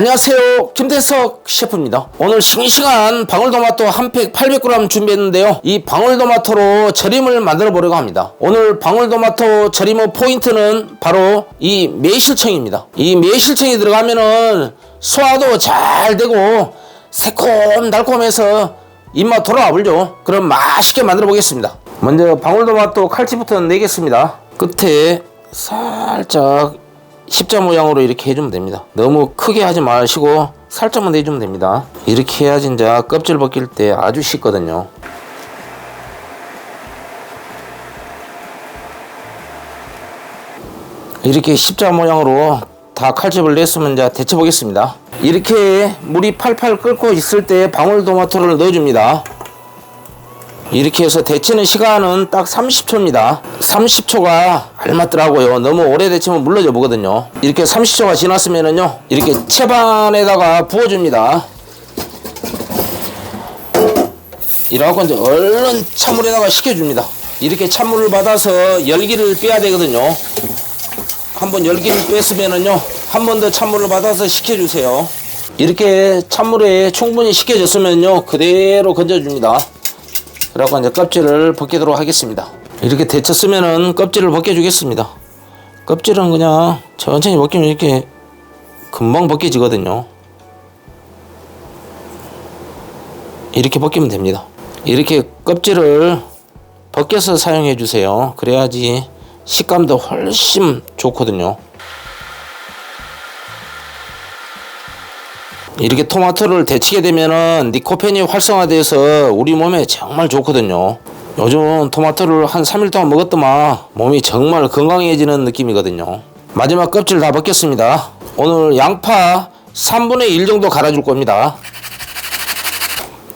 안녕하세요. 김태석 셰프입니다. 오늘 싱싱한 방울토마토 한 팩 800g 준비했는데요. 이 방울토마토로 절임을 만들어 보려고 합니다. 오늘 방울토마토 절임의 포인트는 바로 이 매실청입니다. 이 매실청이 들어가면은 소화도 잘 되고 새콤달콤해서 입맛 돌아와 불죠. 그럼 맛있게 만들어 보겠습니다. 먼저 방울토마토 칼집부터 내겠습니다. 끝에 살짝 십자 모양으로 이렇게 해주면 됩니다. 너무 크게 하지 마시고 살짝만 내주면 됩니다. 이렇게 해야지 이제 껍질 벗길 때 아주 쉽거든요. 이렇게 십자 모양으로 다 칼집을 냈으면 이제 데쳐 보겠습니다. 이렇게 물이 팔팔 끓고 있을 때 방울토마토를 넣어줍니다. 이렇게 해서 데치는 시간은 딱 30초입니다. 30초가 알맞더라고요. 너무 오래 데치면 물러져 보거든요. 이렇게 30초가 지났으면은요, 이렇게 채반에다가 부어줍니다. 이래갖고 이제 얼른 찬물에다가 식혀줍니다. 이렇게 찬물을 받아서 열기를 빼야 되거든요. 한번 열기를 뺐으면은요, 한 번 더 찬물을 받아서 식혀주세요. 이렇게 찬물에 충분히 식혀졌으면요, 그대로 건져줍니다. 그래갖고 이제 껍질을 벗기도록 하겠습니다. 이렇게 데쳤으면은 껍질을 벗겨주겠습니다. 껍질은 그냥 천천히 벗기면 이렇게 금방 벗겨지거든요. 이렇게 벗기면 됩니다. 이렇게 껍질을 벗겨서 사용해 주세요. 그래야지 식감도 훨씬 좋거든요. 이렇게 토마토를 데치게 되면은 니코펜이 활성화돼서 우리 몸에 정말 좋거든요. 요즘 토마토를 한 3일 동안 먹었더만 몸이 정말 건강해지는 느낌이거든요. 마지막 껍질 다 벗겼습니다. 오늘 양파 3분의 1 정도 갈아줄 겁니다.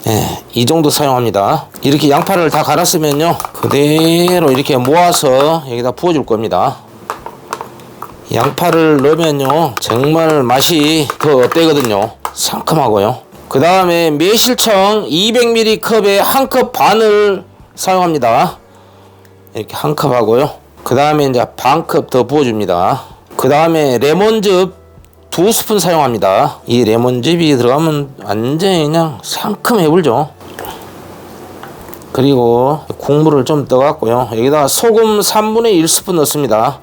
예, 이 정도 사용합니다. 이렇게 양파를 다 갈았으면요. 그대로 이렇게 모아서 여기다 부어줄 겁니다. 양파를 넣으면요. 정말 맛이 더 업되거든요. 상큼하고요. 그 다음에 매실청 200ml 컵에 한 컵 반을 사용합니다. 이렇게 한 컵 하고요. 그 다음에 이제 반 컵 더 부어줍니다. 그 다음에 레몬즙 두 스푼 사용합니다. 이 레몬즙이 들어가면 완전히 그냥 상큼해 불죠. 그리고 국물을 좀 떠갖고요. 여기다 소금 3분의 1 스푼 넣습니다.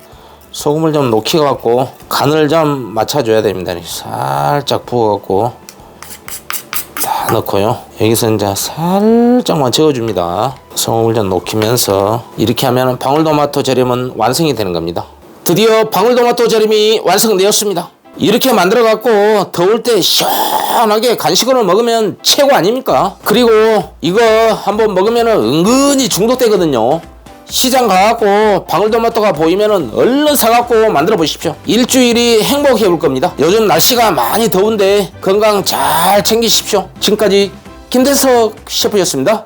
소금을 좀 녹여갖고 간을 좀 맞춰줘야 됩니다. 살짝 부어갖고 다 넣고요. 여기서 이제 살짝만 저어줍니다. 소금을 좀 녹이면서 이렇게 하면 방울토마토 절임은 완성이 되는 겁니다. 드디어 방울토마토 절임이 완성되었습니다. 이렇게 만들어 갖고 더울 때 시원하게 간식으로 먹으면 최고 아닙니까? 그리고 이거 한번 먹으면 은근히 중독되거든요. 시장 가갖고 방울토마토가 보이면은 얼른 사갖고 만들어 보십시오. 일주일이 행복해 볼 겁니다. 요즘 날씨가 많이 더운데 건강 잘 챙기십시오. 지금까지 김대석 셰프였습니다.